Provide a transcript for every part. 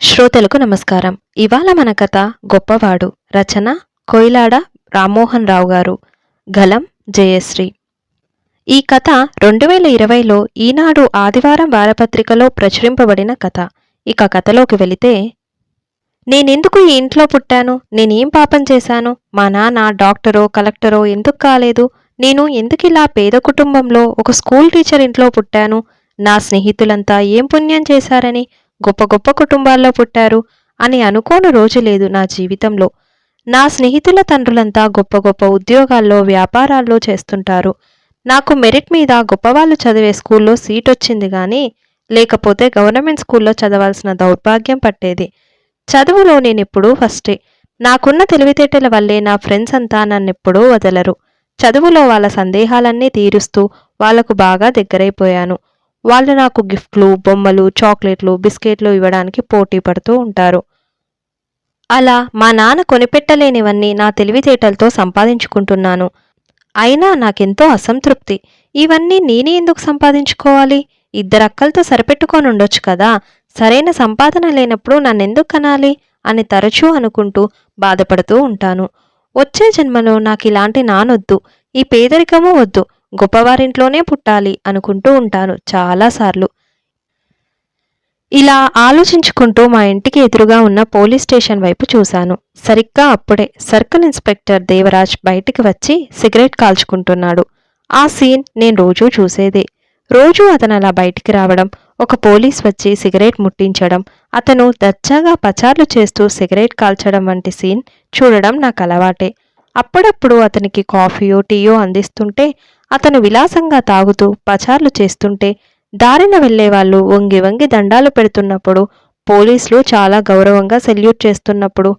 శ్రోతలకు నమస్కారం. ఇవాళ మన కథ గొప్పవాడు రచన కొయిలాడ రామ్మోహన్ రావు గారు. గలం జయశ్రీ. ఈ కథ రెండు వేల ఇరవైలో ఈనాడు ఆదివారం వారపత్రికలో ప్రచురింపబడిన కథ. ఇక కథలోకి వెళితే నేనెందుకు ఈ ఇంట్లో పుట్టాను? నేనేం పాపం చేశాను? మా నాన్న డాక్టరో కలెక్టరో ఎందుకు కాలేదు? నేను ఎందుకు ఇలా పేద కుటుంబంలో ఒక స్కూల్ టీచర్ ఇంట్లో పుట్టాను? నా స్నేహితులంతా ఏం పుణ్యం చేశారని? గొప్ప గొప్ప కుటుంబాల్లో పుట్టారు అని అనుకోని రోజు లేదు నా జీవితంలో. నా స్నేహితుల తండ్రులంతా గొప్ప గొప్ప ఉద్యోగాల్లో వ్యాపారాల్లో చేస్తుంటారు. నాకు మెరిట్ మీద గొప్పవాళ్ళు చదివే స్కూల్లో సీట్ వచ్చింది కానీ లేకపోతే గవర్నమెంట్ స్కూల్లో చదవాల్సిన దౌర్భాగ్యం పట్టేది. చదువులో నేనెప్పుడూ ఫస్టే. నాకున్న తెలివితేటల వల్లే నా ఫ్రెండ్స్ అంతా నన్నెప్పుడూ వదలరు. చదువులో వాళ్ళ సందేహాలన్నీ తీరుస్తూ వాళ్ళకు బాగా దగ్గరైపోయాను. వాళ్ళు నాకు గిఫ్ట్లు బొమ్మలు చాక్లెట్లు బిస్కెట్లు ఇవ్వడానికి పోటీ పడుతూ ఉంటారు. అలా మా నాన్న కొనిపెట్టలేనివన్నీ నా తెలివితేటలతో సంపాదించుకుంటున్నాను. అయినా నాకెంతో అసంతృప్తి. ఇవన్నీ నేనే ఎందుకు సంపాదించుకోవాలి? ఇద్దరు అక్కలతో సరిపెట్టుకొని ఉండొచ్చు కదా. సరైన సంపాదన లేనప్పుడు నన్నెందుకు కనాలి? అని తరచూ అనుకుంటూ బాధపడుతూ ఉంటాను. వచ్చే జన్మలో నాకు ఇలాంటి నానొద్దు. ఈ పేదరికము వద్దు. గొప్పవారింట్లోనే పుట్టాలి అనుకుంటూ ఉంటాను చాలాసార్లు. ఇలా ఆలోచించుకుంటూ మా ఇంటికి ఎదురుగా ఉన్న పోలీస్ స్టేషన్ వైపు చూశాను. సరిగ్గా అప్పుడే సర్కిల్ ఇన్స్పెక్టర్ దేవరాజ్ బయటికి వచ్చి సిగరెట్ కాల్చుకుంటున్నాడు. ఆ సీన్ నేను రోజూ చూసేదే. రోజూ అతను అలా బయటికి రావడం ఒక పోలీస్ వచ్చి సిగరెట్ ముట్టించడం అతను దచ్చాగా పచార్లు చేస్తూ సిగరెట్ కాల్చడం వంటి సీన్ చూడడం నాకు అలవాటే. అప్పుడప్పుడు అతనికి కాఫీయో టీయో అందిస్తుంటే అతను విలాసంగా తాగుతూ పచార్లు చేస్తుంటే దారిన వెళ్ళేవాళ్ళు వంగి వంగి దండాలు పెడుతున్నప్పుడు పోలీసులు చాలా గౌరవంగా సెల్యూట్ చేస్తున్నప్పుడు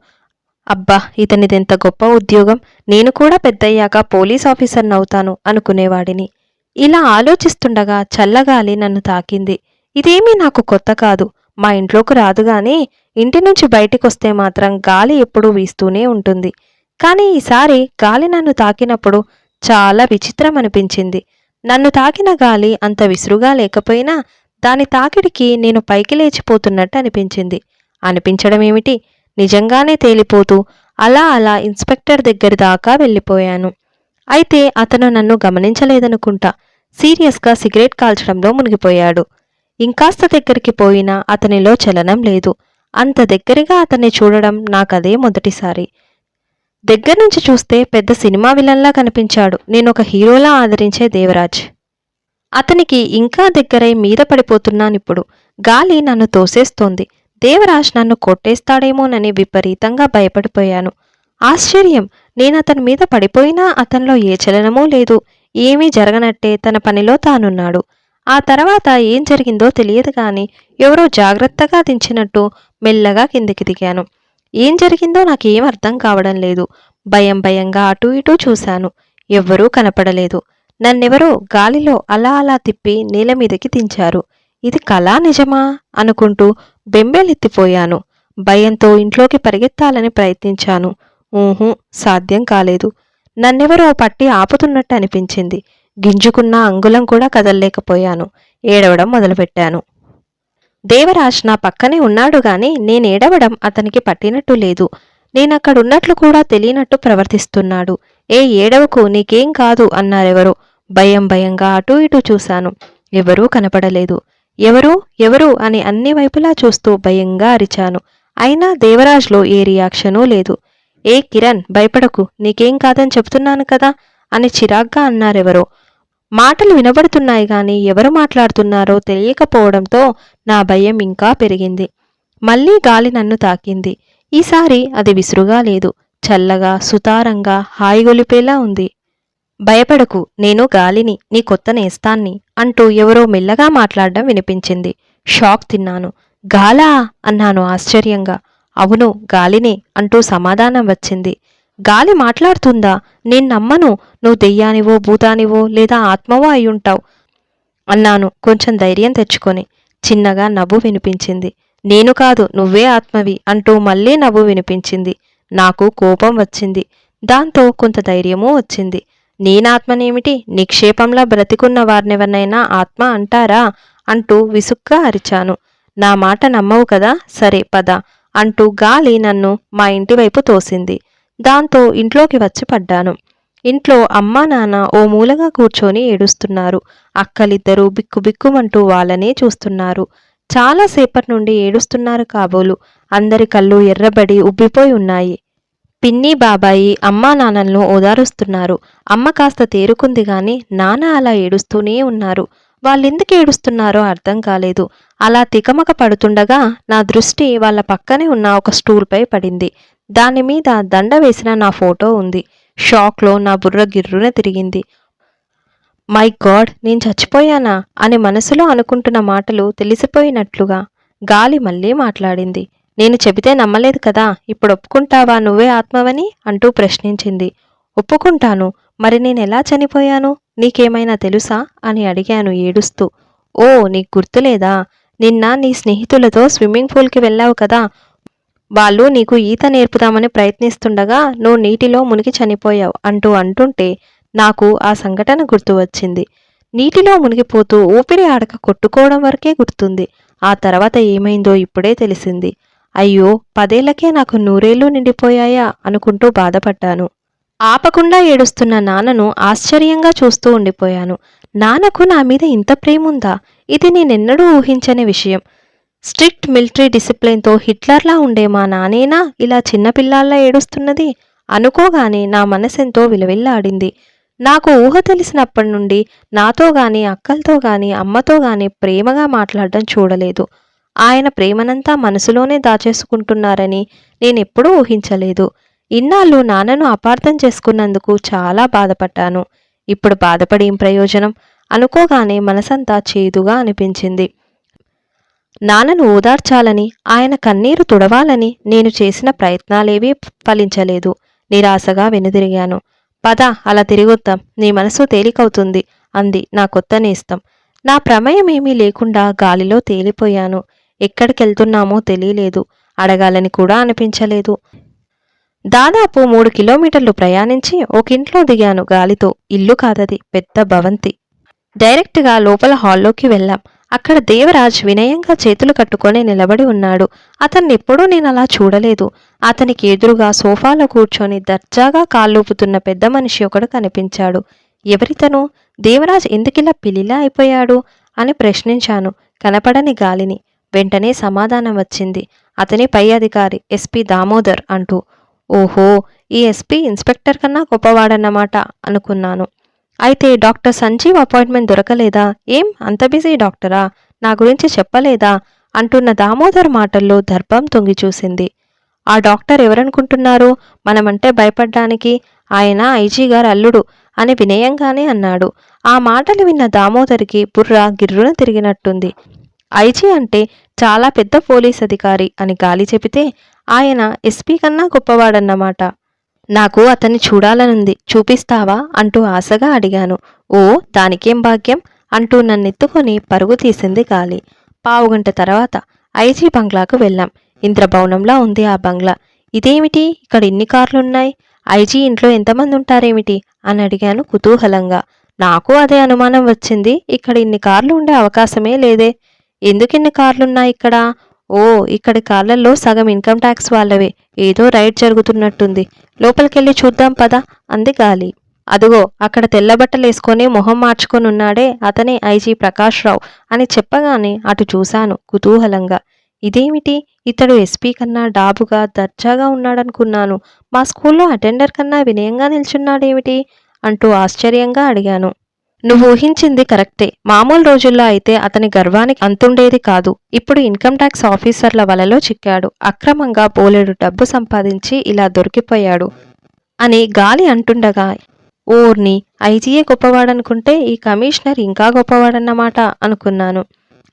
అబ్బా ఇతనిదెంత గొప్ప ఉద్యోగం. నేను కూడా పెద్దయ్యాక పోలీస్ ఆఫీసర్ని అవుతాను అనుకునేవాడిని. ఇలా ఆలోచిస్తుండగా చల్లగాలి నన్ను తాకింది. ఇదేమీ నాకు కొత్త కాదు. మా ఇంట్లోకి రాదుగానే ఇంటి నుంచి బయటికొస్తే మాత్రం గాలి ఎప్పుడూ వీస్తూనే ఉంటుంది. కానీ ఈసారి గాలి నన్ను తాకినప్పుడు చాలా విచిత్రం అనిపించింది నన్ను తాకిన గాలి అంత విసురుగా లేకపోయినా దాని తాకిడికి నేను పైకి లేచిపోతున్నట్టు అనిపించింది. అనిపించడం ఏమిటి నిజంగానే తేలిపోతూ అలా అలా ఇన్స్పెక్టర్ దగ్గర దాకా వెళ్ళిపోయాను. అయితే అతను నన్ను గమనించలేదనుకుంటా. సీరియస్గా సిగరెట్ కాల్చడంలో మునిగిపోయాడు. ఇంకాస్త దగ్గరికి పోయినా అతనిలో చలనం లేదు. అంత దగ్గరగా అతన్ని చూడడం నాకదే మొదటిసారి. దగ్గర నుంచి చూస్తే పెద్ద సినిమా విలన్లా కనిపించాడు. నేను ఒక హీరోలా ఆదరించే దేవరాజ్. అతనికి ఇంకా దగ్గరై మీద పడిపోతున్నానిప్పుడు గాలి నన్ను తోసేస్తోంది. దేవరాజ్ నన్ను కొట్టేస్తాడేమోనని విపరీతంగా భయపడిపోయాను. ఆశ్చర్యం! నేను అతని మీద పడిపోయినా అతనిలో ఏ చలనమూ లేదు. ఏమీ జరగనట్టే తన పనిలో తానున్నాడు. ఆ తర్వాత ఏం జరిగిందో తెలియదు గాని ఎవరో జాగ్రత్తగా దించినట్టు మెల్లగా కిందికి దిగాను. ఏం జరిగిందో నాకేం అర్థం కావడం లేదు. భయం భయంగా అటూ ఇటూ చూశాను. ఎవ్వరూ కనపడలేదు. నన్నెవరో గాలిలో అలా అలా తిప్పి నేల మీదకి దించారు. ఇది కళా నిజమా? అనుకుంటూ బెంబేలెత్తిపోయాను. భయంతో ఇంట్లోకి పరిగెత్తాలని ప్రయత్నించాను. ఊహూ సాధ్యం కాలేదు. నన్నెవరో పట్టి ఆపుతున్నట్టు అనిపించింది. గింజుకున్న అంగుళం కూడా కదల్లేకపోయాను. ఏడవడం మొదలుపెట్టాను. దేవరాజ్ నా పక్కనే ఉన్నాడు గాని నేనేడవడం అతనికి పట్టినట్టు లేదు. నేనక్కడున్నట్లు కూడా తెలియనట్టు ప్రవర్తిస్తున్నాడు. ఏ ఏడవకు నీకేం కాదు అన్నారెవరో. భయం భయంగా అటూ ఇటూ చూశాను. ఎవరూ కనపడలేదు. ఎవరు? ఎవరు? అని అన్ని వైపులా చూస్తూ భయంగా అరిచాను. అయినా దేవరాజ్లో ఏ రియాక్షనూ లేదు. ఏ కిరణ్ భయపడకు నీకేం కాదని చెప్తున్నాను కదా? అని చిరాగ్గా అన్నారెవరో. మాటలు వినబడుతున్నాయి గాని ఎవరు మాట్లాడుతున్నారో తెలియకపోవడంతో నా భయం ఇంకా పెరిగింది. మళ్ళీ గాలి నన్ను తాకింది. ఈసారి అది విసురుగా లేదు. చల్లగా సుతారంగా హాయిగొలిపేలా ఉంది. భయపడకు నేను గాలిని నీ కొత్త నేస్తాన్ని అంటూ ఎవరో మెల్లగా మాట్లాడడం వినిపించింది. షాక్ తిన్నాను. గాలా? అన్నాను ఆశ్చర్యంగా. అవును గాలినే అంటూ సమాధానం వచ్చింది. గాలి మాట్లాడుతుందా? నేను నమ్మను. నువ్వు దెయ్యానివో భూతానివో లేదా ఆత్మవో అయ్యుంటావు. అన్నాను కొంచెం ధైర్యం తెచ్చుకొని. చిన్నగా నవ్వు వినిపించింది. నేను కాదు నువ్వే ఆత్మవి అంటూ మళ్ళీ నవ్వు వినిపించింది. నాకు కోపం వచ్చింది. దాంతో కొంత ధైర్యమూ వచ్చింది. నేనాత్మనేమిటి? నిక్షేపంలా బ్రతికున్న వారినెవరినైనా ఆత్మ అంటారా? అంటూ విసుగ్గా అరిచాను. నా మాట నమ్మవు కదా? సరే పద అంటూ గాలి నన్ను మా ఇంటి వైపు తోసింది. దాంతో ఇంట్లోకి వచ్చి పడ్డాను. ఇంట్లో అమ్మా నాన్న ఓ మూలగా కూర్చొని ఏడుస్తున్నారు. అక్కలిద్దరూ బిక్కుబిక్కుమంటూ వాళ్ళనే చూస్తున్నారు. చాలాసేపటి నుండి ఏడుస్తున్నారు కాబోలు. అందరి కళ్ళు ఎర్రబడి ఉబ్బిపోయి ఉన్నాయి. పిన్ని బాబాయి అమ్మా నాన్నలను ఓదారుస్తున్నారు. అమ్మ కాస్త తేరుకుంది గాని నాన్న అలా ఏడుస్తూనే ఉన్నారు. వాళ్ళెందుకు ఏడుస్తున్నారో అర్థం కాలేదు. అలా తికమక పడుతుండగా నా దృష్టి వాళ్ళ పక్కనే ఉన్న ఒక స్టూల్పై పడింది. దాని మీద దండ వేసిన నా ఫోటో ఉంది. షాక్లో నా బుర్ర గిర్రున తిరిగింది. మై గాడ్ నేను చచ్చిపోయానా? అని మనసులో అనుకుంటున్న మాటలు తెలిసిపోయినట్లుగా గాలి మళ్ళీ మాట్లాడింది. నేను చెబితే నమ్మలేదు కదా? ఇప్పుడు ఒప్పుకుంటావా నువ్వే ఆత్మవని అంటూ ప్రశ్నించింది. ఒప్పుకుంటాను మరి నేను ఎలా చనిపోయాను? నీకేమైనా తెలుసా? అని అడిగాను ఏడుస్తూ. ఓ నీకు గుర్తులేదా? నిన్న నీ స్నేహితులతో స్విమ్మింగ్ పూల్కి వెళ్ళావు కదా? వాళ్ళు నీకు ఈత నేర్పుదామని ప్రయత్నిస్తుండగా నువ్వు నీటిలో మునిగి చనిపోయావు అంటూ అంటుంటే నాకు ఆ సంఘటన గుర్తు వచ్చింది. నీటిలో మునిగిపోతూ ఊపిరి ఆడక కొట్టుకోవడం వరకే గుర్తుంది. ఆ తర్వాత ఏమైందో ఇప్పుడే తెలిసింది. అయ్యో పదేళ్ళకే నాకు నూరేళ్ళు నిండిపోయాయా అనుకుంటూ బాధపడ్డాను. ఆపకుండా ఏడుస్తున్న నాన్నను ఆశ్చర్యంగా చూస్తూ ఉండిపోయాను. నాన్నకు నా మీద ఇంత ప్రేముందా? ఇది నేనెన్నడూ ఊహించని విషయం. స్ట్రిక్ట్ మిలిటరీ డిసిప్లిన్తో హిట్లర్లా ఉండే మా నానేనా ఇలా చిన్నపిల్లాల్లా ఏడుస్తున్నది? అనుకోగానే నా మనసెంతో విలవిల్లాడింది. నాకు ఊహ తెలిసినప్పటి నుండి నాతో గాని అక్కలతో గాని అమ్మతో గాని ప్రేమగా మాట్లాడడం చూడలేదు. ఆయన ప్రేమనంతా మనసులోనే దాచేసుకుంటున్నారని నేనెప్పుడూ ఊహించలేదు. ఇన్నాళ్ళు నాన్నను అపార్థం చేసుకున్నందుకు చాలా బాధపడ్డాను. ఇప్పుడు బాధపడి ఏం ప్రయోజనం? అనుకోగానే మనసంతా చేదుగా అనిపించింది. నాన్నను ఓదార్చాలని ఆయన కన్నీరు తుడవాలని నేను చేసిన ప్రయత్నాలేవీ ఫలించలేదు. నిరాశగా వెనుదిరిగాను. పద అలా తిరిగొద్దాం. నీ మనసు తేలికవుతుంది అంది నా కొత్త నేస్తం. నా ప్రమేయం ఏమీ లేకుండా గాలిలో తేలిపోయాను. ఎక్కడికెళ్తున్నామో తెలియలేదు. అడగాలని కూడా అనిపించలేదు. దాదాపు మూడు కిలోమీటర్లు ప్రయాణించి ఒకింట్లో దిగాను. గాలితో ఇల్లు కాదది పెద్ద భవంతి. డైరెక్ట్గా లోపల హాల్లోకి వెళ్ళాం. అక్కడ దేవరాజ్ వినయంగా చేతులు కట్టుకొని నిలబడి ఉన్నాడు. అతన్ని ఎప్పుడూ నేను అలా చూడలేదు. అతనికి ఎదురుగా సోఫాలో కూర్చొని దర్జాగా కాళ్ళూపుతున్న పెద్ద మనిషి ఒకడు కనిపించాడు. ఎవరితను? దేవరాజ్ ఎందుకిలా పిలిలా అయిపోయాడు? అని ప్రశ్నించాను. కనపడని గాలిని. వెంటనే సమాధానం వచ్చింది. అతని పై అధికారి ఎస్పి దామోదర్ అంటూ. ఓహో ఈ ఎస్పీ ఇన్స్పెక్టర్ కన్నా గొప్పవాడన్నమాట అనుకున్నాను. అయితే డాక్టర్ సంజీవ్ అపాయింట్మెంట్ దొరకలేదా? ఏం అంత బిజీ డాక్టరా? నా గురించి చెప్పలేదా? అంటున్న దామోదర్ మాటల్లో దర్భం తొంగి చూసింది. ఆ డాక్టర్ ఎవరనుకుంటున్నారు? మనమంటే భయపడ్డానికి ఆయన ఐజీ గారు అల్లుడు అని వినయంగానే అన్నాడు. ఆ మాటలు విన్న దామోదర్కి బుర్ర గిర్రున తిరిగినట్టుంది. ఐజీ అంటే చాలా పెద్ద పోలీస్ అధికారి అని గాలి చెబితే ఆయన ఎస్పీ కన్నా గొప్పవాడన్నమాట. నాకు అతన్ని చూడాలనుంది. చూపిస్తావా? అంటూ ఆశగా అడిగాను. ఓ దానికేం భాగ్యం? అంటూ నన్నెత్తుకొని పరుగు తీసింది గాలి. పావుగంట తర్వాత ఐజీ బంగ్లాకు వెళ్ళాం. ఇంద్రభవనంలా ఉంది ఆ బంగ్లా. ఇదేమిటి? ఇక్కడ ఇన్ని కార్లున్నాయి. ఐజీ ఇంట్లో ఎంతమంది ఉంటారేమిటి అని అడిగాను కుతూహలంగా. నాకు అదే అనుమానం వచ్చింది. ఇక్కడ ఇన్ని కార్లు ఉండే అవకాశమే లేదే. ఎందుకిన్ని కార్లున్నాయి ఇక్కడ? ఓ ఇక్కడి కాళ్ళల్లో సగం ఇన్కమ్ ట్యాక్స్ వాళ్ళవే. ఏదో రైడ్ జరుగుతున్నట్టుంది. లోపలికెళ్ళి చూద్దాం పద అంది గాలి. అదుగో అక్కడ తెల్ల బట్టలేసుకొని మొహం మార్చుకొని ఉన్నాడే అతనే ఐజీ ప్రకాష్ రావు అని చెప్పగానే అటు చూశాను కుతూహలంగా. ఇదేమిటి? ఇతడు ఎస్పీ కన్నా డాబుగా దర్జాగా ఉన్నాడనుకున్నాను. మా స్కూల్లో అటెండర్ కన్నా వినయంగా నిల్చున్నాడేమిటి? అంటూ ఆశ్చర్యంగా అడిగాను. నువ్వు ఊహించింది కరెక్టే. మామూలు రోజుల్లో అయితే అతని గర్వానికి అంతుండేది కాదు. ఇప్పుడు ఇన్కమ్ ట్యాక్స్ ఆఫీసర్ల వలలో చిక్కాడు. అక్రమంగా బోలెడు డబ్బు సంపాదించి ఇలా దొరికిపోయాడు అని గాలి అంటుండగా ఓర్ని ఐజీయే గొప్పవాడనుకుంటే ఈ కమిషనర్ ఇంకా గొప్పవాడన్నమాట అనుకున్నాను.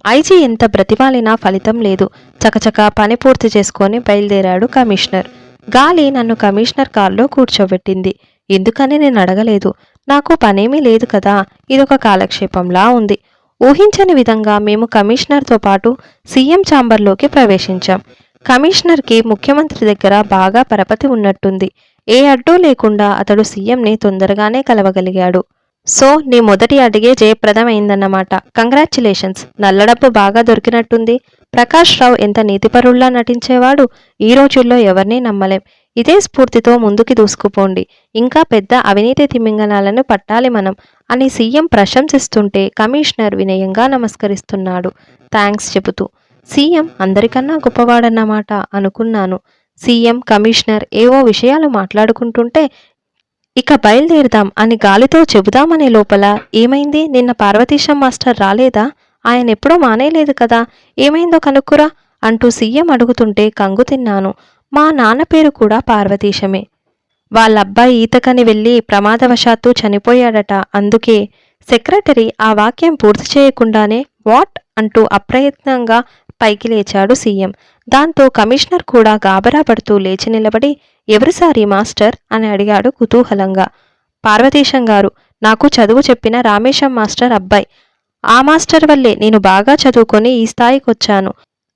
ఐజీ ఎంత బ్రతిమాలినా ఫలితం లేదు. చకచకా పని పూర్తి చేసుకొని బయలుదేరాడు కమిషనర్. గాలి నన్ను కమిషనర్ కారులో కూర్చోబెట్టింది. ఎందుకని నేను అడగలేదు నాకు పనేమీ లేదు కదా ఇదొక కాలక్షేపంలా ఉంది. ఊహించని విధంగా మేము కమిషనర్తో పాటు సీఎం ఛాంబర్లోకి ప్రవేశించాం. కమిషనర్కి ముఖ్యమంత్రి దగ్గర బాగా పరపతి ఉన్నట్టుంది. ఏ అడ్డు లేకుండా అతడు సీఎంని తొందరగానే కలవగలిగాడు. సో నీ మొదటి అడిగే జయప్రదమైందన్నమాట. కంగ్రాచ్యులేషన్స్ నల్లడబ్బు బాగా దొరికినట్టుంది. ప్రకాష్ రావు ఎంత నీతిపరుల్లా నటించేవాడు? ఈ రోజుల్లో ఎవరినీ నమ్మలేం. ఇదే స్ఫూర్తితో ముందుకి దూసుకుపోండి. ఇంకా పెద్ద అవినీతి తిమింగనాలను పట్టాలి మనం అని సీఎం ప్రశంసిస్తుంటే కమిషనర్ వినయంగా నమస్కరిస్తున్నాడు. థ్యాంక్స్ చెబుతూ. సీఎం అందరికన్నా గొప్పవాడన్నమాట అనుకున్నాను. సీఎం కమిషనర్ ఏవో విషయాలు మాట్లాడుకుంటుంటే ఇక బయలుదేరుదాం అని గాలితో చెబుదామనే లోపల ఏమైంది? నిన్న పార్వతీశం మాస్టర్ రాలేదా? ఆయన ఎప్పుడూ మానేలేదు కదా. ఏమైందో కనుక్కురా అంటూ సీఎం అడుగుతుంటే కంగు తిన్నాను. మా నాన్న పేరు కూడా పార్వతీశమే. వాళ్ళ అబ్బాయి ఈతకని వెళ్ళి ప్రమాదవశాత్తు చనిపోయాడట. అందుకే సెక్రటరీ ఆ వాక్యం పూర్తి చేయకుండానే వాట్ అంటూ అప్రయత్నంగా పైకి లేచాడు సీఎం. దాంతో కమిషనర్ కూడా గాబరా పడుతూ లేచి నిలబడి ఎవరిసారి మాస్టర్? అని అడిగాడు కుతూహలంగా. పార్వతీశం గారు నాకు చదువు చెప్పిన రామేశం మాస్టర్ అబ్బాయి. ఆ మాస్టర్ వల్లే నేను బాగా చదువుకొని ఈ స్థాయికి వచ్చాను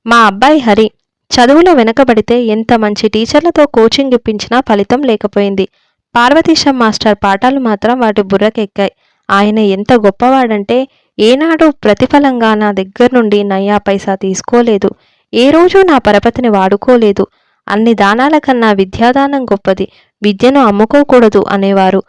మా అబ్బాయి హరి చదువులో వెనకబడితే ఎంత మంచి టీచర్లతో కోచింగ్ ఇప్పించినా ఫలితం లేకపోయింది. పార్వతీశం మాస్టర్ పాఠాలు మాత్రం వాటి బుర్రకెక్కాయి. ఆయన ఎంత గొప్పవాడంటే ఏనాడు ప్రతిఫలంగా నా దగ్గర నుండి నయ్యా పైసా తీసుకోలేదు. ఏ రోజు నా పరపతిని వాడుకోలేదు. అన్ని దానాల కన్నా విద్యాదానం గొప్పది. విద్యను అమ్ముకోకూడదు అనేవారు.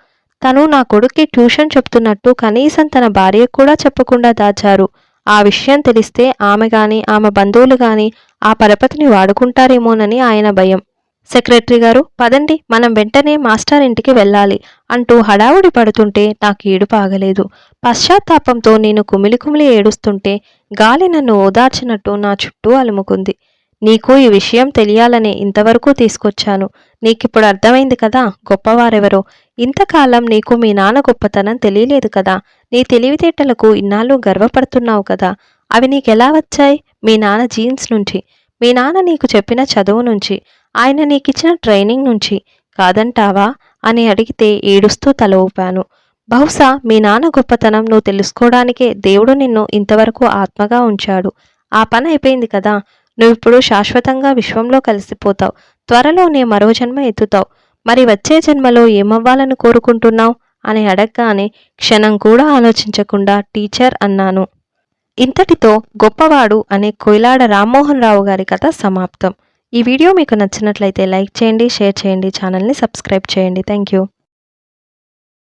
తను నా కొడుక్కి ట్యూషన్ చెప్తున్నట్టు కనీసం తన భార్య కూడా చెప్పకుండా దాచారు. ఆ విషయం తెలిస్తే ఆమె గాని ఆమె బంధువులు గాని ఆ పరపతిని వాడుకుంటారేమోనని ఆయన భయం. సెక్రటరీ గారు పదండి మనం వెంటనే మాస్టర్ ఇంటికి వెళ్ళాలి అంటూ హడావుడి పడుతుంటే నాకు ఏడుపాగలేదు పశ్చాత్తాపంతో నేను కుమిలి కుమిలి ఏడుస్తుంటే గాలి నన్ను ఓదార్చినట్టు నా చుట్టూ అలుముకుంది. నీకు ఈ విషయం తెలియాలనే ఇంతవరకు తీసుకొచ్చాను. నీకిప్పుడు అర్థమైంది కదా గొప్పవారెవరో. ఇంతకాలం నీకు మీ నాన్న గొప్పతనం తెలియలేదు కదా. నీ తెలివితేటలకు ఇన్నాళ్ళు గర్వపడుతున్నావు కదా. అవి నీకెలా వచ్చాయి? మీ నాన్న జీన్స్ నుంచి. మీ నాన్న నీకు చెప్పిన చదువు నుంచి. ఆయన నీకిచ్చిన ట్రైనింగ్ నుంచి కాదంటావా? అని అడిగితే ఏడుస్తూ తల ఊపాను. బహుశా మీ నాన్న గొప్పతనం నువ్వు తెలుసుకోవడానికే దేవుడు నిన్ను ఇంతవరకు ఆత్మగా ఉంచాడు. ఆ పని అయిపోయింది కదా. నువ్విప్పుడు శాశ్వతంగా విశ్వంలో కలిసిపోతావు. త్వరలోనే మరో జన్మ ఎత్తుతావు. మరి వచ్చే జన్మలో ఏమవ్వాలని కోరుకుంటున్నావు? అని అడగగానే క్షణం కూడా ఆలోచించకుండా టీచర్ అన్నాను. ఇంతటితో గొప్పవాడు అనే కొయిలాడ రామ్మోహన్ రావు గారి కథ సమాప్తం. ఈ వీడియో మీకు నచ్చినట్లయితే లైక్ చేయండి షేర్ చేయండి ఛానల్ని సబ్స్క్రైబ్ చేయండి. Thank you